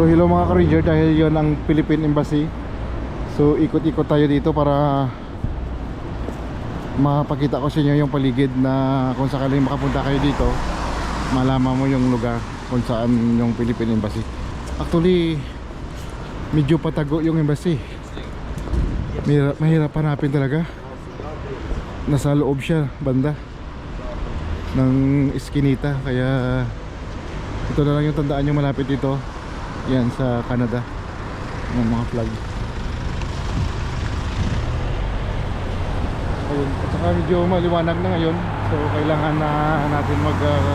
So hello mga ka-ranger dahil yon ang Philippine Embassy. So ikot-ikot tayo dito para Mapakita ko sa inyo yung paligid na kung sakaling makapunta kayo dito Malaman mo yung lugar kung saan yung Philippine Embassy. Actually Medyo patago yung embassy. Mahirap, mahirap hanapin talaga. Nasa loob siya banda Ng iskinita. Kaya ito na lang yung tandaan nyo malapit dito yan sa Canada. Ng mga flag. Ayun at saka medyo maliwanag na ngayon. So kailangan na natin mag uh,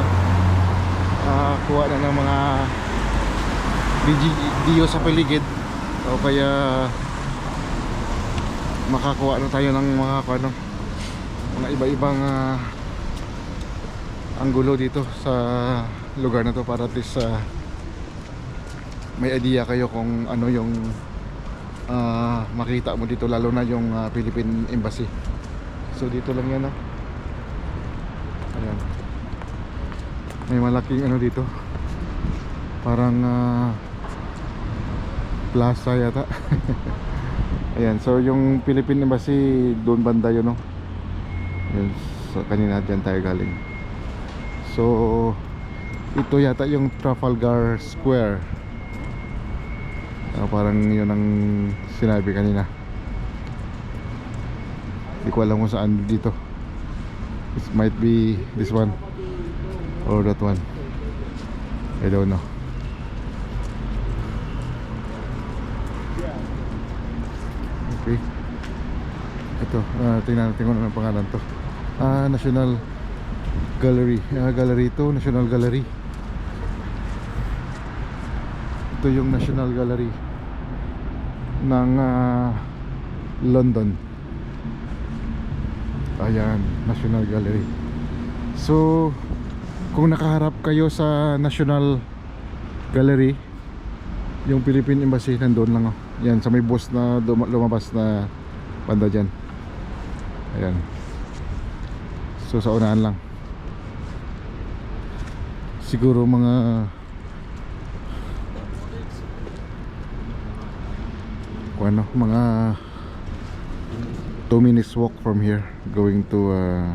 uh, kuha na ng mga video sa paligid. O kaya makakuha na tayo ng mga ano, mga iba-ibang uh, anggulo dito sa lugar na to para at least uh, may idea kayo kung ano yung ah, makita mo dito lalo na yung ah, Philippine Embassy. So dito lang yan ah. ayan. May malaking ano dito. Parang ah, plaza yata. Ayan. So yung Philippine Embassy doon banda yun no? Yun, so kanina dyan tayo galing. So ito yata yung Trafalgar Square Ah, parang yun ang sinabi kanina. Hindi ko alam kung saan dito. It might be this one Or that one. I don't know. Okay. Ito, ah, tingnan natin kung ano ang pangalan to. Ah, National Gallery. Ah, Gallery to, National Gallery. Ito yung National Gallery ng ah, London. Ayan National Gallery. So kung nakaharap kayo sa National Gallery yung Philippine Embassy nandun lang oh. yan sa may bus na lumabas na banda dyan. Ayan. So sa unahan lang. Siguro mga ano, mga 2 minutes walk from here going to uh,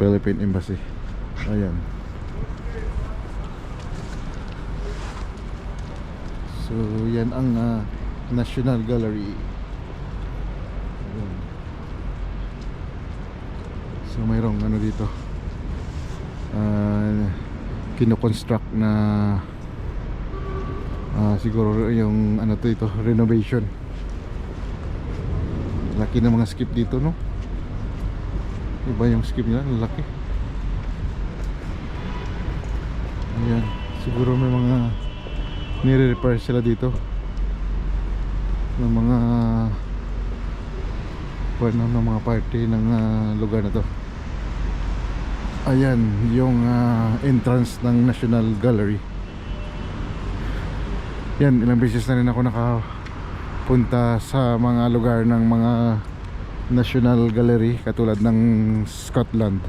Philippine Embassy. Ayan. So yan ang uh, National Gallery. Ayan. so mayroong ano dito. Uh, kinoconstruct na Ah, siguro yung ano to ito, renovation. Laki ng mga skip dito, no? Iba yung skip nila, laki. Ayan, siguro may mga nire-repair sila dito. Ng mga ano, ng mga party ng ah, lugar na to. Ayan, yung ah, entrance ng National Gallery. Yan, ilang beses na rin ako nakapunta sa mga lugar ng mga National Gallery katulad ng Scotland.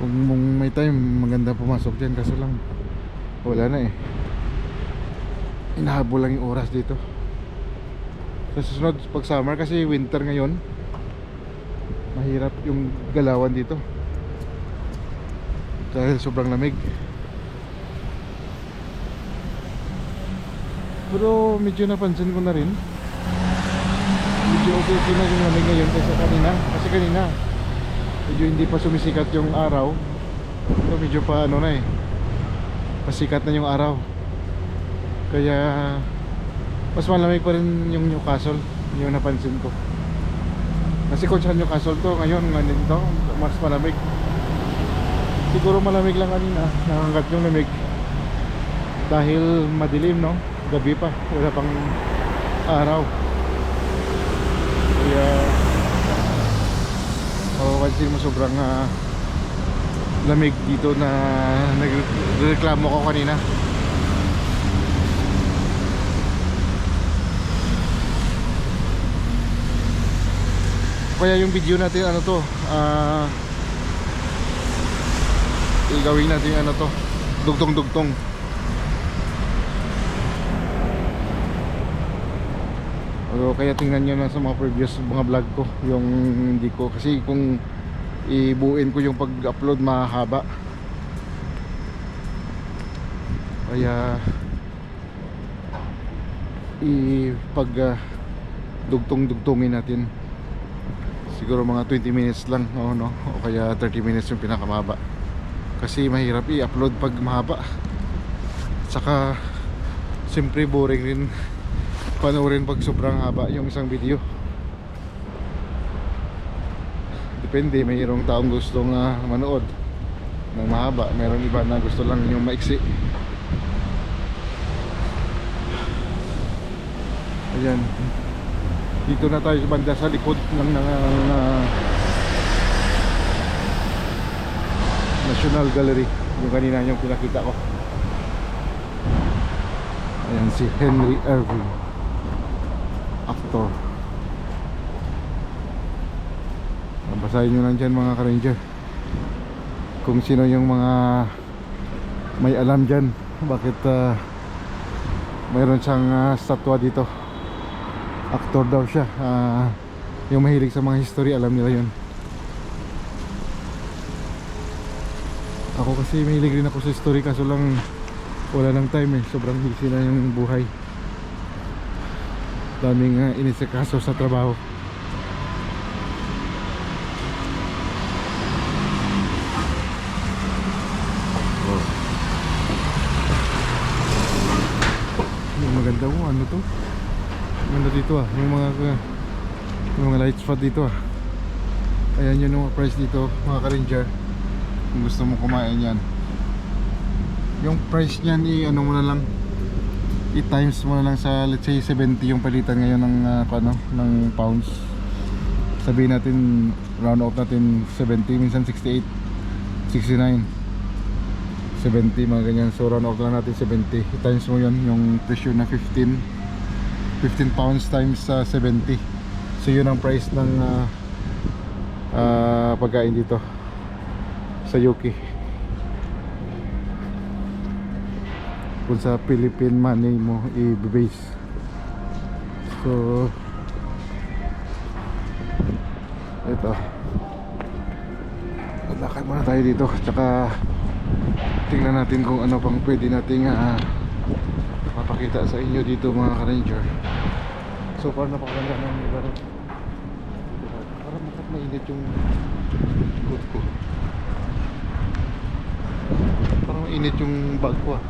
Kung may time, maganda pumasok dyan kaso lang wala na eh. Inahabol lang yung oras dito. Sa susunod, pag summer kasi winter ngayon, mahirap yung galawan dito. Dahil sobrang lamig. Pero medyo napansin ko na rin. Medyo okay okay na yung lamig ngayon kaysa kanina. Kasi kanina Medyo hindi pa sumisikat yung araw. So medyo pa ano na eh. Pasikat na yung araw. Kaya Mas malamig pa rin yung Newcastle. Yung napansin ko. Kasi kung saan Newcastle to Ngayon ngayon to Mas malamig. Siguro malamig lang kanina. Nakanggat yung lamig. Dahil madilim no gabi pa. Wala pang araw. Kaya mapapansin mo sobrang ah, lamig dito na nagreklamo ko kanina. Kaya yung video natin ano to ah igawin natin ano to dugtong dugtong O kaya tingnan nyo na sa mga previous mga vlog ko yung hindi ko kasi kung ibuin ko yung pag-upload mahaba. Kaya ipag uh, dugtong-dugtungin natin. Siguro mga 20 minutes lang o no? O kaya 30 minutes yung pinakamahaba. Kasi mahirap i-upload pag mahaba. Saka siyempre boring rin panoorin pag sobrang haba yung isang video. Depende mayroong taong gustong uh, manood ng mahaba. Meron iba na gusto lang yung maiksi. Ayan. Dito na tayo sa banda sa likod ng, ng, ng uh, National Gallery. Yung kanina yung pinakita ko. Ayan si Henry Irving actor basahin nyo lang dyan mga ka-ranger. Kung sino yung mga may alam dyan bakit uh, mayroon siyang uh, statwa dito. Actor daw siya. Uh, yung mahilig sa mga history alam nila yun. Ako kasi mahilig rin ako sa history kaso lang wala lang time eh. Sobrang busy na yung buhay daming uh, inisikaso sa trabaho. Oh. yung maganda mo ano to? Maganda dito ah yung mga yung mga light spot dito ah. Ayan yun yung price dito mga ka-ranger. Kung gusto mo kumain yan. Yung price niyan i ano mo na lang i times mo na lang sa let's say 70 yung palitan ngayon ng uh, ano ng pounds. Sabihin natin round off natin 70 minsan 68 69 70 mga ganyan. So round off lang natin 70 i times mo yun yung presyo na 15 15 pounds times uh, 70 so yun ang price ng uh, uh, pagkain dito sa Yuki kung sa Philippine money mo i-base. So ito lakad muna tayo dito. Tsaka tingnan natin kung ano pang pwede nating uh, mapakita sa inyo dito mga ka-ranger. So far napakaganda ng lugar. Parang makat mainit yung coat ko. Parang mainit yung bag ko ah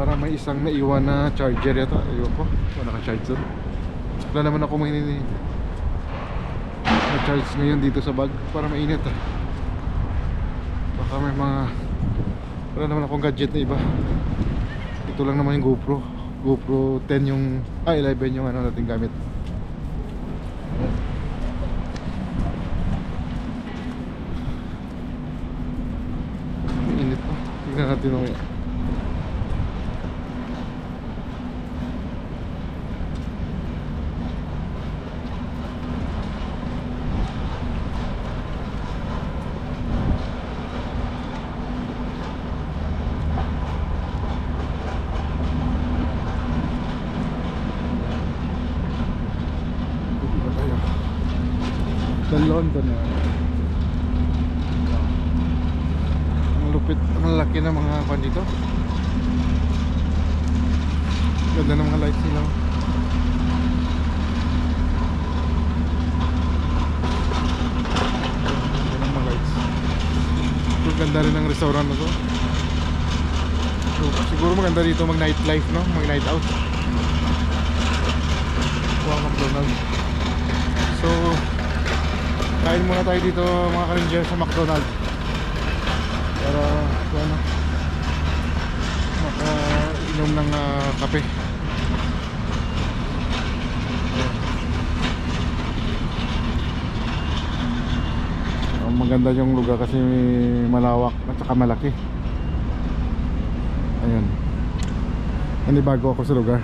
parang may isang naiwan na charger yata. Ayun ko wala ka-charge doon. Wala naman ako mainit na charge ngayon dito sa bag. Para mainit ah. Baka may mga wala naman akong gadget na iba. Ito lang naman yung GoPro. GoPro 10 yung ah 11 yung ano natin gamit. Init pa. Tignan natin mamaya Dito ba tayo? London na. Ang lupit, ang laki ng mga pan dito. Ganda ng mga lights nila. Ganda rin ng restaurant na to. So, siguro maganda dito mag nightlife no? Mag night out. Wow, McDonald's. So, kain muna tayo dito mga ka-ranger sa McDonald's. Para, ano, makainom ng ah, kape. Ang maganda yung lugar kasi malawak at saka malaki. Ayun. Nanibago ako sa lugar.